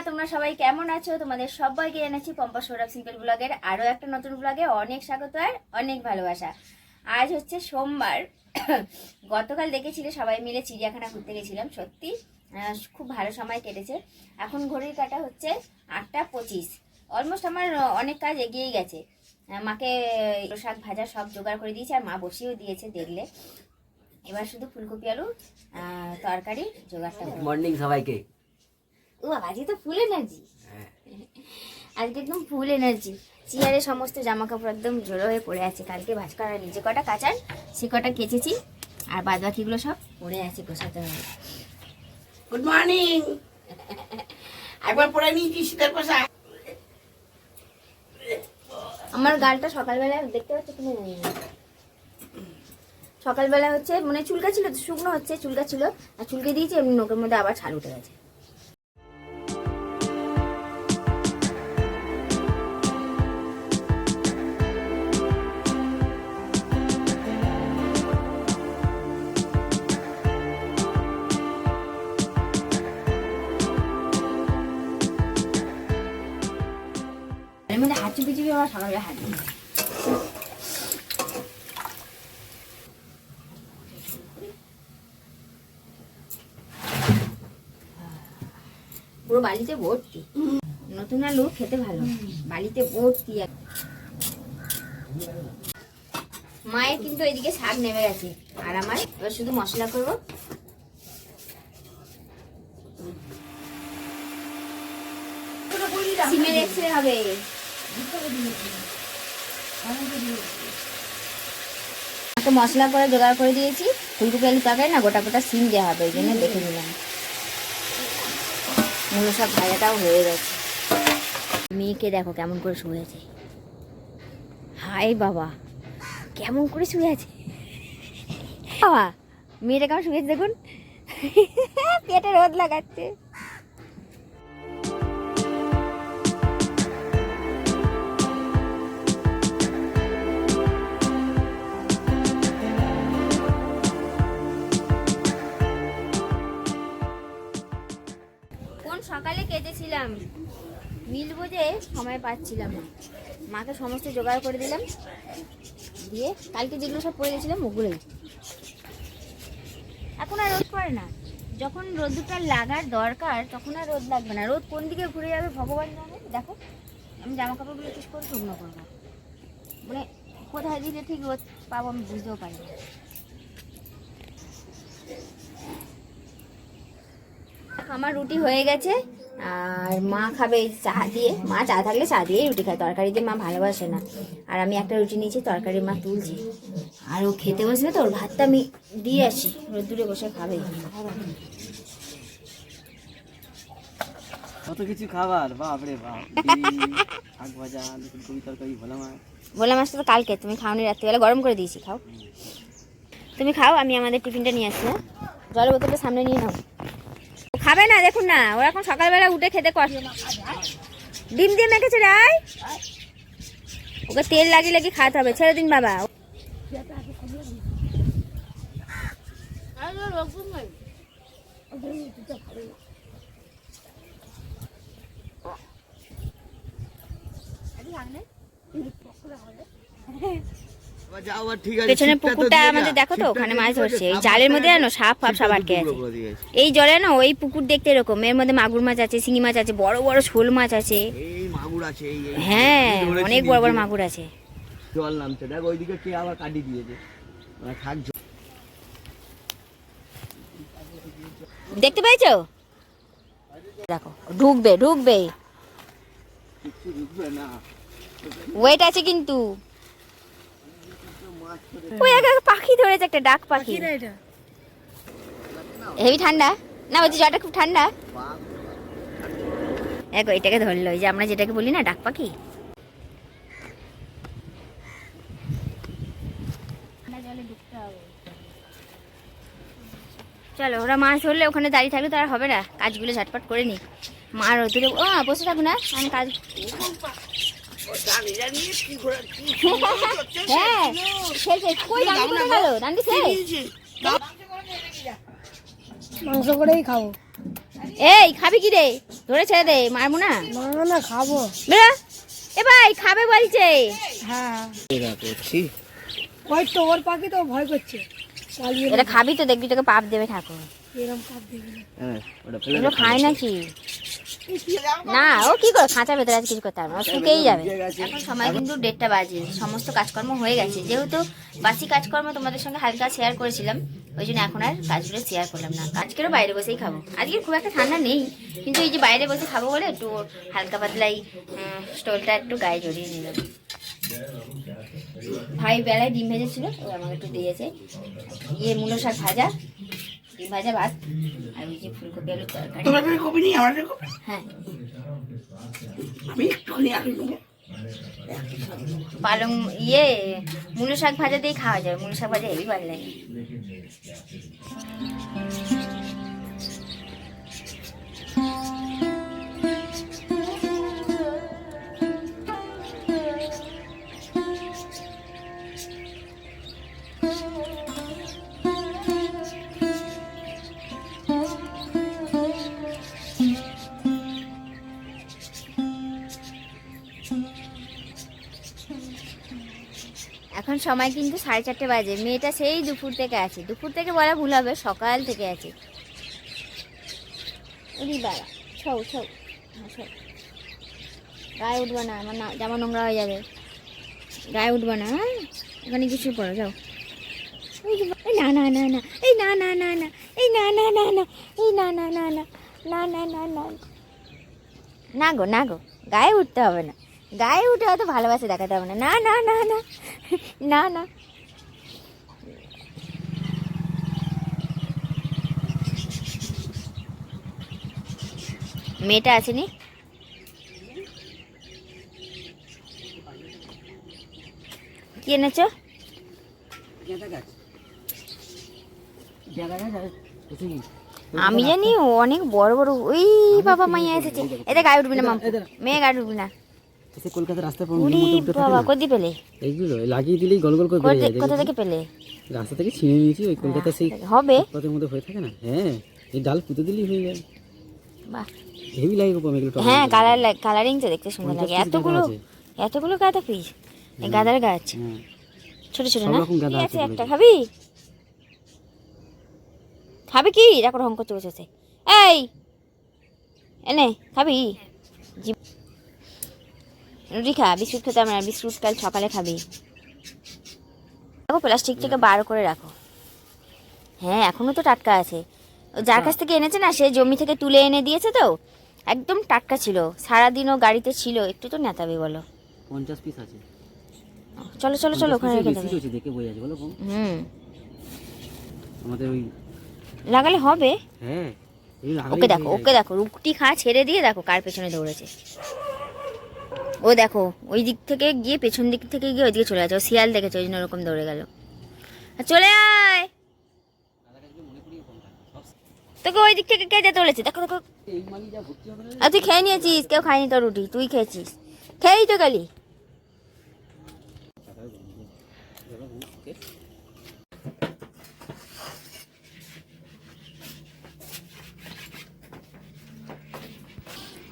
সবাই কেমন আছো? তোমাদের সবাইকে জানাচ্ছি পম্পা সৌরভ সিম্পল ব্লগের আরও একটা নতুন ব্লগে অনেক স্বাগত আর অনেক ভালোবাসা। আজ হচ্ছে সোমবার। গতকাল দেখেছিলে সবাই মিলে চিড়িয়াখানা ঘুরতে গেছিলাম সত্যি খুব ভালো সময় কেটেছে। এখন ঘড়ির কাটা হচ্ছে আটটা পঁচিশ। অলমোস্ট আমার অনেক কাজ এগিয়েই গেছে। মাকে শাক ভাজা সব জোগাড় করে দিয়েছে আর মা বসিয়েও দিয়েছে দেখলে। এবার শুধু ফুলকপি আলু আহ, তরকারি জোগাড়টা মর্নিং সবাইকে। ও আজকে তো ফুল এনার্জি। আজকে একদম ফুল এনার্জি। চেয়ারে সমস্ত জামা কাপড় একদম জড়ো হয়ে পড়ে আছে। কালকে ভাজ করা নিচে কটা কাচার সে কটা কেচেছি আর বাদ বাকিগুলো সব পড়ে আছে গোছাতে হবে। গুড মর্নিং একবার পরে নিয়েছি শীতের পোশাক? আমার গালটা সকালবেলা দেখতে পাচ্ছ তুমি? সকালবেলা হচ্ছে মানে চুলকা ছিল শুকনো হচ্ছে চুলকা ছিল আর চুলকে দিয়েছি এমনি নোকের মধ্যে আবার ছাল উঠে গেছে। এর মধ্যে হাত চুপি চুপি আমার সকালবেলা হাত পুরো বালিতে ভর্তি নতুন আলু খেতে ভালো বালিতে ভর্তি মায়ের কিন্তু এদিকে শাক নেমে গেছে আর আমার এবার শুধু মশলা করব সিমের এক্সরে হবে একটা মশলা করে জোগাড় করে দিয়েছি। ফুলকপি, আলু তরকারি, না, গোটা গোটা সিম দেওয়া হবে, ওই জন্য দেখে নিলাম। এগুলো সব ভাজাটাও হয়ে গেছে। মেয়েকে দেখো কেমন করে শুয়েছে হাই বাবা, কেমন করে শুয়ে আছে। বাবা, মেয়েটা কেমন শুয়েছে দেখুন। পেটে রোদ লাগাচ্ছে। সকালে কেটেছিলাম মিল বুঝে সময় পাচ্ছিলাম না। মাকে সমস্ত জোগাড় করে দিলাম। দিয়ে কালকে যেগুলো সব পড়ে গেছিলাম ওগুলোই। এখন আর রোদ পড়ে না। যখন রোদটা লাগার দরকার, তখন আর রোদ লাগবে না। রোদ কোন দিকে ঘুরে যাবে ভগবান জানে। দেখো, আমি জামা কাপড়গুলো ঠিক করে শুকনো করব। মানে কোথায় দিলে ঠিক রোদ পাবো আমি বুঝতেও পারি না। আমার রুটি হয়ে গেছে আর মা খাবে চা দিয়ে। মা চা থাকলে চা দিয়েই রুটি খায় তরকারি দিয়ে মা ভালোবাসে না। আর আমি একটা রুটি নিয়েছি তরকারি মা তুলছি। আর ও খেতে বসবে তো ওর ভাতটা আমি দিয়ে আসি রোদ্দুরে বসে খাবে। কত কিছু খাবার বাপ রে বাপ। শাক ভাজা ফুলকপি তরকারি ভোলা মাছ। বললাম আসতে তো কালকে তুমি খাওনি রাত্রিবেলা গরম করে দিয়েছি খাও। তুমি খাও আমি আমাদের টিফিনটা নিয়ে আসছি হ্যাঁ? জলের বোতলটা সামনে নিয়ে নাও। খাবে না, দেখুন না, ওরা এখন সকালবেলা উঠে খেতে কষ্ট। ডিম দিয়ে মেখেছে রাই ওকে তেল লাগিয়ে লাগিয়ে খাওয়াতে হবে, ছেড়ে দিন বাবা। আর পেছনে পুকুরটা আমাদের দেখো তো ওখানে মাছ ধরছে। এই জালের মধ্যে জানো সাপ ফাপ সব আটকে আছে এই জলে না ওই পুকুর দেখতে এরকম। এর মধ্যে মাগুর মাছ আছে শিঙি মাছ আছে বড় বড় শোল মাছ আছে। হ্যাঁ অনেক বড় বড় মাগুর আছে। জল নামছে। দেখ ওইদিকে কে আবার কাটি দিয়েছে। থাক দেখতে পেয়েছ? দেখো ঢুকবে ঢুকবে। ওয়েট আছে কিন্তু। ওই একটা পাখি ধরেছে একটা ডাক পাখি। হেভি ঠান্ডা। না বলছি জলটা খুব ঠান্ডা। দেখো এটাকে ধরলো ওই যে আমরা যেটাকে বলি না ডাক পাখি। চলো ওরা মাছ ধরলে ওখানে দাঁড়িয়ে থাকলে তো আর হবে না কাজগুলো ঝটপট করে নি। মা রোদুরে ও বসে থাকুন না আমি কাজ হ্যাঁ খেলছে কই ডান্ডি কোথায় গেল ডান্ডি শেষ মাংস করেই খাব। এই খাবি কি রে? ধরে ছেড়ে দে মারবো না না না খাব। বেড়া এ ভাই খাবে বলছে। হ্যাঁ। এরা করছি। ওই তো ওর পাখি তো ভয় করছে। এটা খাবি তো দেখবি তোকে পাপ দেবে ঠাকুর। হ্যাঁ খায় নাকি? না ও কি করে? ভেতরে আছে কিছু করতে পারবে না। শুকেই যাবে। এখন সময় কিন্তু দেড়টা বাজে। সমস্ত কাজকর্ম হয়ে গেছে। যেহেতু বাসি কাজকর্ম তোমাদের সঙ্গে হালকা শেয়ার করেছিলাম ওই জন্য এখন আর কাজগুলো শেয়ার করলাম না। আজকেরও বাইরে বসেই খাব। আজকে খুব একটা ঠান্ডা নেই কিন্তু এই যে বাইরে বসে খাব বলে একটু হালকা পাতলাই স্টোলটা একটু গায়ে জড়িয়ে নিলাম। ভাই বেলায় ডিম ভেজেছিল ও আমাকে একটু দিয়েছে। ইয়ে মূলো শাক ভাজা ডিম ভাজা ভাত? আর ওই যে ফুলকপি তরকারি। তোমার কাছে কপি নেই? আমার কপি? হ্যাঁ। আমি একটুখানি আলু নেব। পালং ইয়ে মুলো শাক ভাজা দিয়ে খাওয়া যায়। মুলো শাক ভাজা এই ভালো লাগে। এখন সময় কিন্তু সাড়ে চারটে বাজে মেয়েটা সেই দুপুর থেকে আছে দুপুর থেকে বলা ভুল হবে সকাল থেকে আছে উড়ি বাবা ছৌ ছৌ হ্যাঁ। গায়ে উঠবে না আমার না জামা নোংরা হয়ে যাবে গায়ে উঠবে না হ্যাঁ এখানে কিছু পড়ো যাও এই না না না না এই না না না না এই না না না না এই না না না না না না না না না গো না গো গায়ে উঠতে হবে না গায়ে উঠে অত ভালোবাসা, দেখাতে হবে না। না না না না না না। মেয়েটা আসেনি কি এনেছো? আমি জানি অনেক বড় বড় ওই বাবা মাইয়া এসেছে। এতে গায়ে উঠবি না মেয়ে গায়ে উঠবি না। কলকাতার রাস্তা বাবা কদি পেলে? এইগুলো লাগিয়ে দিলেই গল গল করে কোথা- যায় কোথা থেকে পেলে? রাস্তা থেকে ছিঁড়ে নিয়েছি ওই কলকাতা সেই হবে। পথের মধ্যে হয়ে থাকে না? হ্যাঁ এই ডাল পুঁতে দিলেই হয়ে যায়। বাহ। হেভি লাগে গো এগুলো হ্যাঁ কালার কালারিং তো দেখতে সুন্দর লাগে। এতগুলো এতগুলো গাঁদা পিস এই গাঁদার গাছ। হ্যাঁ। ছোট ছোট না? আছে একটা খাবি? খাবি কি? দেখো ঢং করতে বসেছে। এই এনে খাবি? রুটি খা বিস্কুট খেতে না বিস্কুট কাল সকালে খাবি। দেখো প্লাস্টিক থেকে বার করে রাখো। হ্যাঁ এখনও তো টাটকা আছে। যার কাছ থেকে এনেছে না সে জমি থেকে তুলে এনে দিয়েছে তো। একদম টাটকা ছিল। সারাদিনও গাড়িতে ছিল। একটু তো নেতাবে বলো। পঞ্চাশ পিস আছে। চলো চলো চলো ওখানে রেখে দেবে। দেখে বোঝা যাচ্ছে বলো হুম। আমাদের ওই লাগালে হবে? হ্যাঁ ওকে দেখো ওকে দেখো রুটি খা ছেড়ে দিয়ে দেখো কার পেছনে দৌড়েছে। ও দেখো, ওই দিক থেকে গিয়ে পেছন দিক থেকে গিয়ে ওইদিকে চলে যাচ্ছে ও শিয়াল দেখেছে, ওই জন্য ওরকম দৌড়ে গেল। চলে আয়! তোকে ওই দিক থেকে কে যেতে বলেছে? দেখো দেখো। আর তুই খেয়ে নিয়েছিস? কেউ খায়নি তোর রুটি, তুই খেয়েছিস। খেয়েই তো গেলি।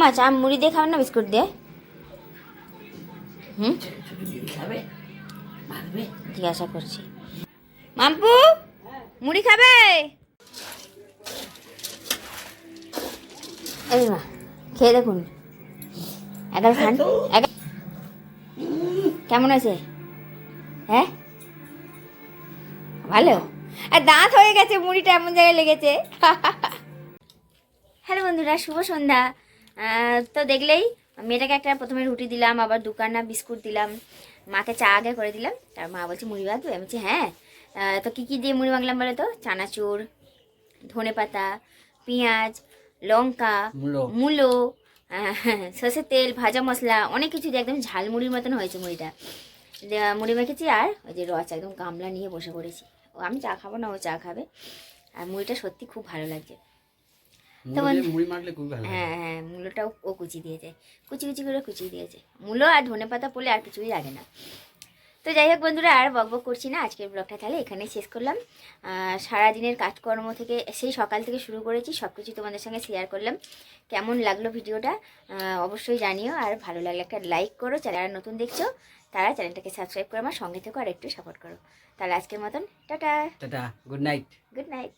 মা চা মুড়ি দিয়ে খাবেন না বিস্কুট দিয়ে? হুম? জিজ্ঞাসা করছি। মাম্পু, মুড়ি খাবে? এই মা, খেয়ে দেখুন। এগারো খান কেমন আছে হ্যাঁ? ভালো? আর দাঁত হয়ে গেছে, মুড়িটা এমন জায়গায় লেগেছে। হ্যালো বন্ধুরা, শুভ সন্ধ্যা। তো দেখলেই মেয়েটাকে একটা প্রথমে রুটি দিলাম আবার দুকানা বিস্কুট দিলাম মাকে চা আগে করে দিলাম। তার মা বলছে মুড়ি বাঁধবে আমি বলছি হ্যাঁ। তো কী কী দিয়ে মুড়ি মাখলাম বলে তো? চানাচুর ধনে পাতা পেঁয়াজ লঙ্কা মূলো। সর্ষের তেল ভাজা মশলা অনেক কিছু দিয়ে একদম ঝালমুড়ির মতন হয়েছে মুড়িটা। মুড়ি মেখেছি আর ওই যে রস একদম গামলা নিয়ে বসে পড়েছি। ও আমি চা খাব না ও চা খাবে। আর মুড়িটা সত্যি খুব ভালো লাগছে। লাগে। হ্যাঁ হ্যাঁ মূলোটাও ও কুচি দিয়েছে কুচি কুচি করে কুচি দিয়েছে মূলো আর ধনে পাতা পড়লে আর কিছুই লাগে না। তো যাই হোক বন্ধুরা আর বকবক করছি না। আজকের ব্লগটা তাহলে এখানেই শেষ করলাম। সারাদিনের কাজকর্ম থেকে সেই সকাল থেকে শুরু করেছি। সব কিছু তোমাদের সঙ্গে শেয়ার করলাম। কেমন লাগল ভিডিওটা? অবশ্যই জানিও। আর ভালো লাগলে একটা লাইক করো। যারা নতুন দেখছ তারা চ্যানেলটাকে সাবস্ক্রাইব করে আমার সঙ্গে থেকো আর একটু সাপোর্ট করো। তাহলে আজকের মতন tata. Tata good night good night